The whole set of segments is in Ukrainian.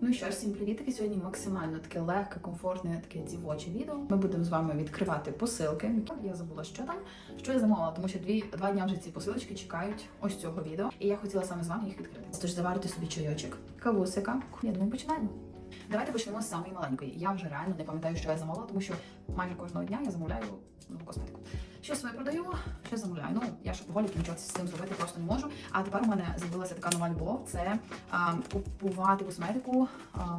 Ну що ж, всім привітки. Сьогодні максимально таке легке, комфортне, таке дівоче відео. Ми будемо з вами відкривати посилки. Я забула, що там, що я замовила, тому що дві два дня вже ці посилочки чекають ось цього відео. І я хотіла саме з вами їх відкрити. Тож заварити собі чайочок, кавусика. Я думаю, починаємо. Давайте почнемо з самої маленької. Я вже реально не пам'ятаю, що я замовила, тому що майже кожного дня я замовляю нову косметику. Що своє продаю, що замовляю. Ну я ж голік нічого з цим зробити просто не можу. А тепер у мене з'явилася така нова любов: це а, купувати косметику, а,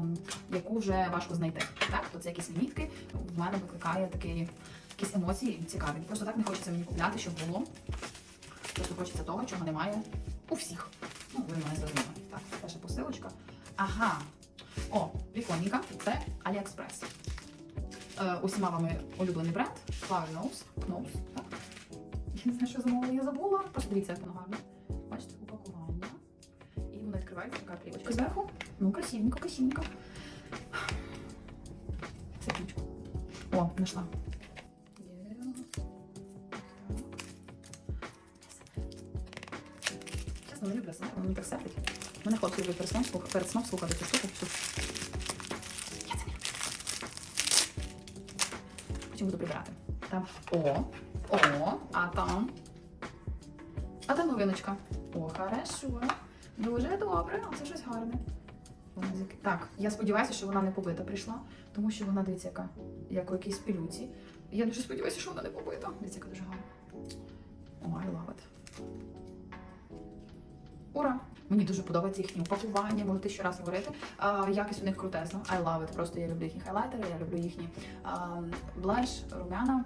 яку вже важко знайти. Так, то це якісь лімітки. В мене викликає такі якісь емоції цікаві. Просто так не хочеться мені купляти, щоб було. Просто хочеться того, чого немає у всіх. Ну, ви мене зрозуміли. Так, перша посилочка. Ага. О, прикольненько. Це AliExpress. Е, усіма вами улюблений бренд Flower Nose. Nose, не знаю, що замовила, я забула. Просто дивіться, як воно гарно. Бачите, упакування. І воно відкривається така плівочка зверху. Ну, красивенько, красивенько. Це ключ. О, знайшла. Чесно, не люблю саме, мені так сердить. Мене хлопці люблять перед сном слухати, перед сном слухати цю штуку. Я це не люблю. Потім буду прибирати. Там. О, о, а там. А там новиночка. О, хорошо. Дуже добре, а це щось гарне. Так, я сподіваюся, що вона не побита прийшла, тому що вона дивіться, яка, як у якійсь пілюці. Я дуже сподіваюся, що вона не побита. Дивіться, яка дуже гарна. О, I love it. Ура! Мені дуже подобається їхнє упакування, можете ще раз говорити. А, якість у них крутезна. I love it. Просто я люблю їхні хайлайтери, я люблю їхні а, блеш, румяна.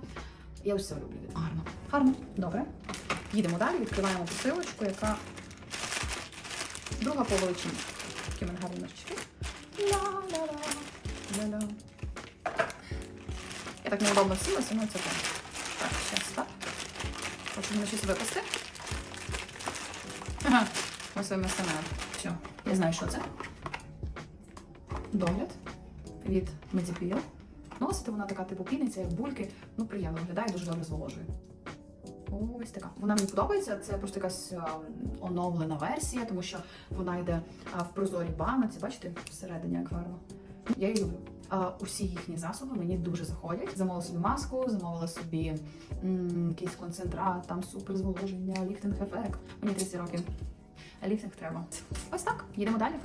Я це люблю. Гарно. Гарно. Добре. Їдемо далі, відкриваємо посилочку, яка друга половичина. Такі в мене гарні ножички. Ла-ла-ла. Ля-ля. Я так неудобно сілася, ну це так. Так, зараз так. Хочу мене щось випасти. Ага. Ось своїм СМР. Все, я знаю, що це. Догляд від Medipil. Носити вона така типу піниця, як бульки. Ну, приємно виглядає, дуже добре зволожує. Ось така. Вона мені подобається. Це просто якась а, оновлена версія, тому що вона йде в прозорій баноці. Бачите, всередині гарно. Я її люблю. А, усі їхні засоби мені дуже заходять. Замовила собі маску, замовила собі м, якийсь концентрат, там супер зволоження, ліфтинг ефект. Мені 30 років. А ліфтинг треба. Ось так, їдемо далі.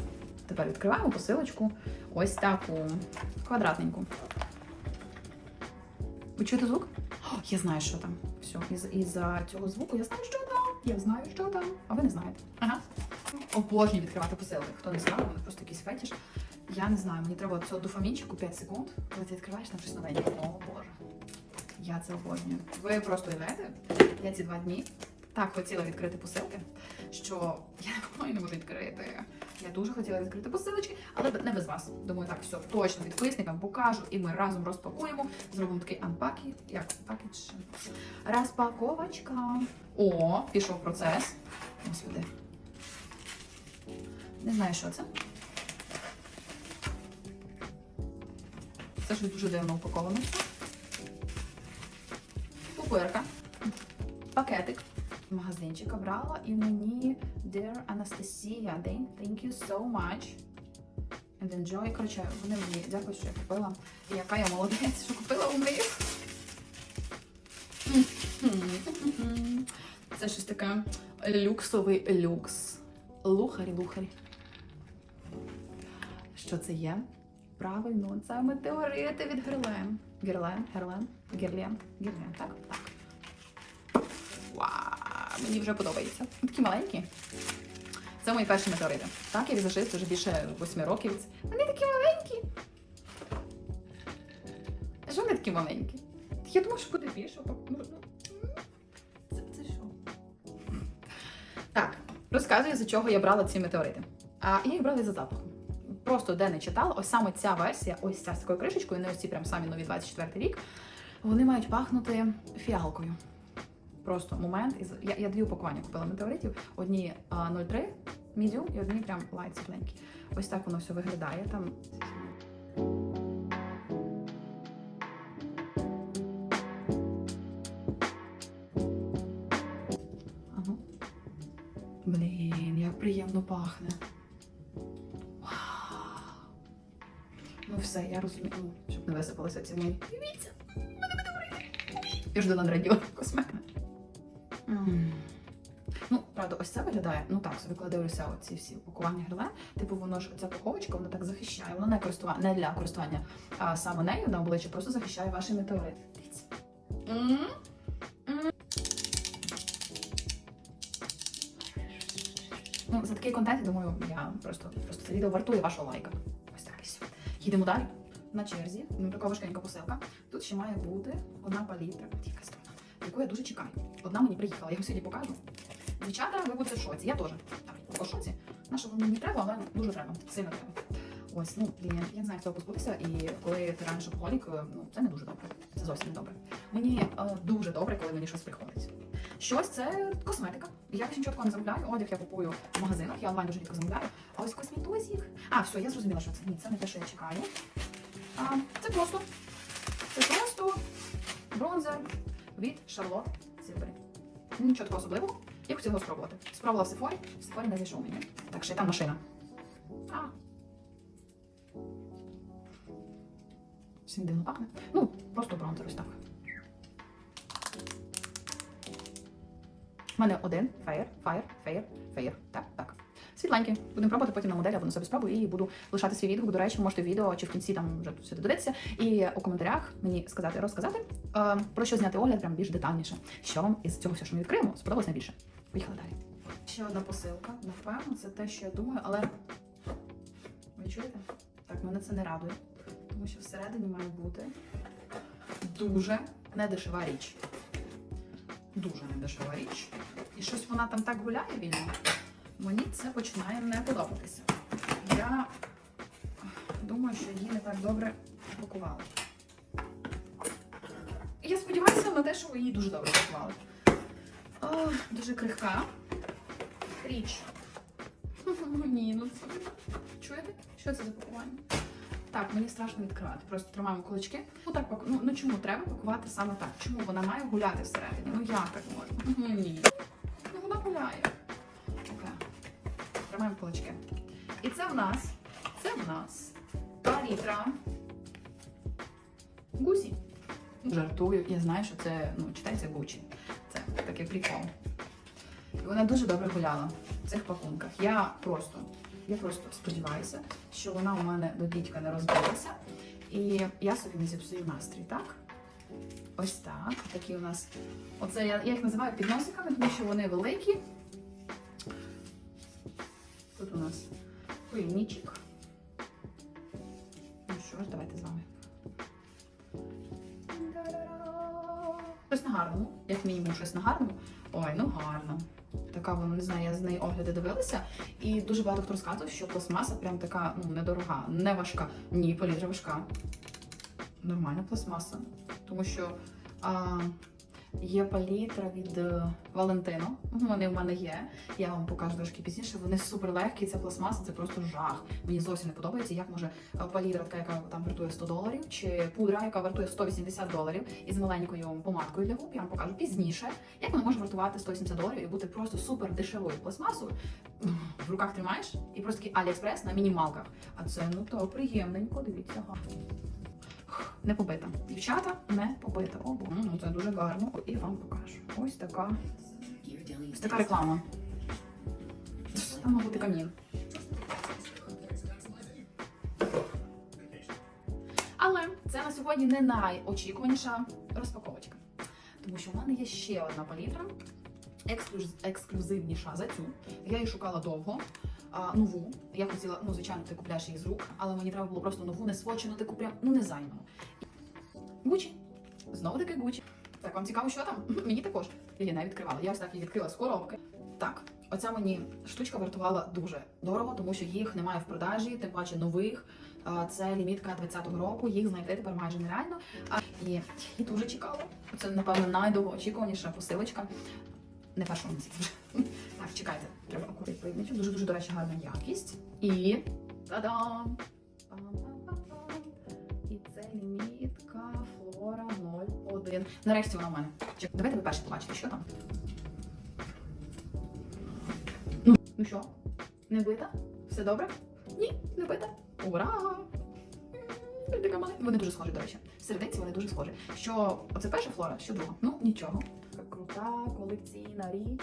Тепер відкриваємо посилочку. Ось таку квадратненьку. Ви чуєте звук? О, я знаю, що там. Все, із, із-за цього звуку я знаю, що там. Я знаю, що там. А ви не знаєте. Ага. Обожнюю відкривати посилки. Хто не знає, вони просто якийсь фетіш. Я не знаю, мені треба цього дофамінчику 5 секунд, коли ти відкриваєш там щось новеньке. О, Боже. Я це обожнюю. Ви просто уявляєте, я ці два дні так хотіла відкрити посилки, що я не можу відкрити. Я дуже хотіла відкрити посилочки, але не без вас. Думаю, так, все, точно підписникам покажу, і ми разом розпакуємо. Зробимо такий анпакі, як пакетж. Розпаковочка. О, пішов процес. Господи. Не знаю, що це. Це ж дуже дивно упаковано. Пупирка. Пакетик. Магазинчика брала і мені Dear Anastasia, thank, you so much. And enjoy. Коротше, вони мені дякую, що я купила. І яка я молодець, що купила у них. Це щось таке люксовий люкс. Лухарі, лухарі. Що це є? Правильно, це метеорити від Герлен. Герлен, Герлен, Герлен, Герлен, так? Так. Мені вже подобається. Такі маленькі. Це мої перші метеорити. Так, я візажист вже більше восьми років. Вони такі маленькі. А Що вони такі маленькі? Я думаю, що буде більше. ну, ну, Це, це що? Так, розказую, за чого я брала ці метеорити. А я їх брала за запахом. Просто де не читала, ось саме ця версія, ось ця з такою кришечкою, не ось ці прям самі нові 24 рік. Вони мають пахнути фіалкою. Просто момент. Я, я дві упакування купила метеоритів. Одні а, 0,3 мідіум і одні прям лайт світленькі. Ось так воно все виглядає. Там. Блін, як приємно пахне. Вау! все, я розумію, ну, щоб не висипалося ці мої. Дивіться, мене буде горіти. Я правда, ось це виглядає. Ну так, коли дивлюся оці всі упакування гриле. Типу, воно ж ця пуховочка, вона так захищає. Вона не користування не для користування а саме нею на обличчя, просто захищає ваші метеорити. Дивіться. Ну, за такий контент, я думаю, я просто, просто це відео вартує вашого лайка. Ось так і все. Їдемо далі. На черзі, ну така важкенька посилка. Тут ще має бути одна палітра, яку я дуже чекаю. Одна мені приїхала, я вам сьогодні покажу. Дівчата, ви будете в шоці. Я теж. В шоці. На що мені треба, але дуже треба. Сильно треба. Ось, ну, блін, я, не знаю, цього позбутися, і коли ти ранеш алкоголік, е, ну, це не дуже добре. Це зовсім не добре. Мені е, дуже добре, коли мені щось приходить. Щось це косметика. Я більше нічого не замовляю. Одяг я купую в магазинах, я онлайн дуже рідко замовляю. А ось косметозік. А, все, я зрозуміла, що це. Ні, це не те, що я чекаю. А, це просто. Це просто бронзер від Charlotte Tilbury. Нічого такого особливого. Я хотіла спробувати. Спробувала в Сефорі, в Сефорі не зайшов мені. Так, ще й там машина. А. Всім дивно пахне. Ну, просто бронзер ось так. У мене один феєр, фаєр, феєр, феєр. Так, так. Світленький. Будемо пробувати потім на моделі або на собі спробую і буду лишати свій відгук. До речі, можете в відео чи в кінці там вже все додивитися. І у коментарях мені сказати, розказати, е, про що зняти огляд прям більш детальніше. Що вам із цього всього, що ми відкриємо, сподобалось найбільше. Поїхали далі. Ще одна посилка. Напевно, це те, що я думаю, але ви чуєте? Так, мене це не радує, тому що всередині має бути дуже недешева річ. Дуже недешева річ. І щось вона там так гуляє вільно. Мені це починає не подобатися. Я думаю, що її не так добре пакували. Я сподіваюся на те, що ви її дуже добре пакували. О, дуже крихка річ. Ні, ну. Чуєте? Що це за пакування? Так, мені страшно відкривати. Просто тримаємо кулачки. Ну так паку... ну, ну чому треба пакувати саме так? Чому вона має гуляти всередині? Ну як так можна? Ну ні. Ну вона гуляє. Тримаємо кулачки. І це в нас. Це в нас палітра. Гусі. Жартую, я знаю, що це ну, читається Гучі. Такий прикол. І вона дуже добре гуляла в цих пакунках. Я просто, я просто сподіваюся, що вона у мене до дідька не розбилася. І я собі не зіпсую настрій, так? Ось так. Такі у нас. Оце я, я їх називаю підносиками, тому що вони великі. Тут у нас пильничок. Ну що ж, давайте Щось на гарному, як мінімум, щось на гарному. Ой, ну гарно. Така вона, не знаю, я з неї огляди дивилася, і дуже багато хто розказував, що пластмаса прям така ну, недорога, не важка. Ні, палітра важка. Нормальна пластмаса. Тому що а, є палітра від е, Валентино. Вони в мене є. Я вам покажу трошки пізніше. Вони супер легкі, це пластмаса, це просто жах. Мені зовсім не подобається, як може е, палітра, така, яка там вартує 100 доларів, чи пудра, яка вартує 180 доларів, із маленькою помадкою для губ. Я вам покажу пізніше, як вона може вартувати 180 доларів і бути просто супер дешевою пластмасою. В руках тримаєш і просто такий Аліекспрес на мінімалках. А це ну то приємненько, дивіться, гарно. Не побита. Дівчата не побита. О, бо, ну це дуже гарно. І вам покажу. Ось така. Ось така реклама. Там має бути камін. Але це на сьогодні не найочікуваніша розпаковочка. Тому що в мене є ще одна палітра, ексклюзивніша за цю. Я її шукала довго. А, нову. Я хотіла, ну, звичайно, ти купляєш її з рук, але мені треба було просто нову, не свочену, таку прям, ну, не зайну. Гучі. Знову таки Гучі. Так, вам цікаво, що там? Мені також. Я її не відкривала. Я ось так її відкрила з коробки. Так, оця мені штучка вартувала дуже дорого, тому що їх немає в продажі, тим паче нових. Це лімітка 20-го року, їх знайти тепер майже нереально. А, І дуже чекала. Це, напевно, найдовгоочікуваніша посилочка. Не першого місяця. Так, чекайте, треба акуратно прийняти. Дуже дуже, до речі, гарна якість. І та-дам! І це лімітка Флора 01. Нарешті вона в мене. Чек- Давайте ви перші побачите, що там. Ну, ну що? Не бита? Все добре? Ні, не бита. Ура! Вони дуже схожі, до речі. В серединці вони дуже схожі. Що оце перша флора, що друга. Ну нічого. Крута колекційна річ,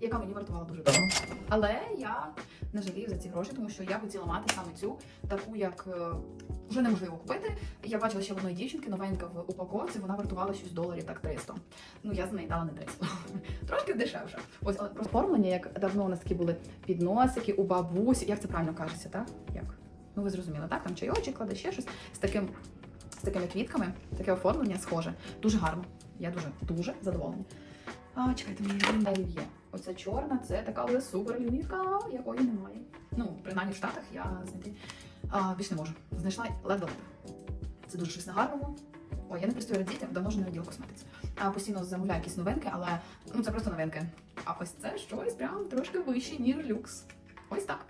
яка мені вартувала дуже дорого. Але я не жалію за ці гроші, тому що я хотіла мати саме цю, таку як е, вже неможливо купити. Я бачила ще в одної дівчинки новенька в упаковці, вона вартувала щось доларів так 300. Ну я за неї дала не 300. Трошки дешевше. Ось але оформлення, як давно у нас такі були підносики у бабусі. Як це правильно кажеться, так? Як? Ну ви зрозуміли, так? Там чайочок кладе ще щось з таким. З такими квітками, таке оформлення схоже. Дуже гарно. Я дуже дуже задоволена. А, чекайте, мені є. Оце чорна, це така але супер якої немає. Ну, принаймні в Штатах я знайти а, більш не можу. Знайшла ледве. Це дуже щось на гарному. Ой, я не пристою дітям, давно вже не раділа косметиці. А постійно замовляю якісь новинки, але ну це просто новинки. А ось це щось прям трошки вище, ніж люкс. Ось так.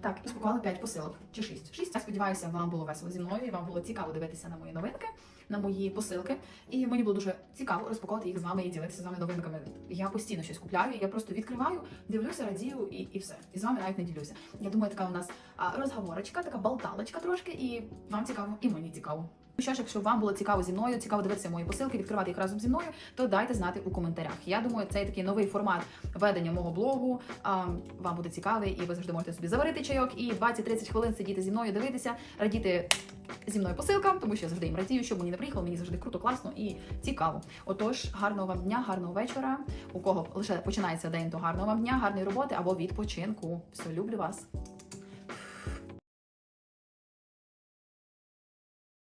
Так, і спакували 5 посилок чи 6. 6. Я сподіваюся, вам було весело зі мною і вам було цікаво дивитися на мої новинки, на мої посилки. І мені було дуже цікаво розпакувати їх з вами і ділитися з вами новинками. Я постійно щось купляю, я просто відкриваю, дивлюся, радію і, і все. І з вами навіть не ділюся. Я думаю, така у нас розговорочка, така болталочка трошки, і вам цікаво, і мені цікаво. Що ж, якщо вам було цікаво зі мною, цікаво дивитися мої посилки, відкривати їх разом зі мною, то дайте знати у коментарях. Я думаю, цей такий новий формат ведення мого блогу а, вам буде цікавий, і ви завжди можете собі заварити чайок і 20-30 хвилин сидіти зі мною, дивитися, радіти зі мною посилкам, тому що я завжди їм радію, щоб мені не приїхало, мені завжди круто, класно і цікаво. Отож, гарного вам дня, гарного вечора. У кого лише починається день, то гарного вам дня, гарної роботи або відпочинку. Все, люблю вас.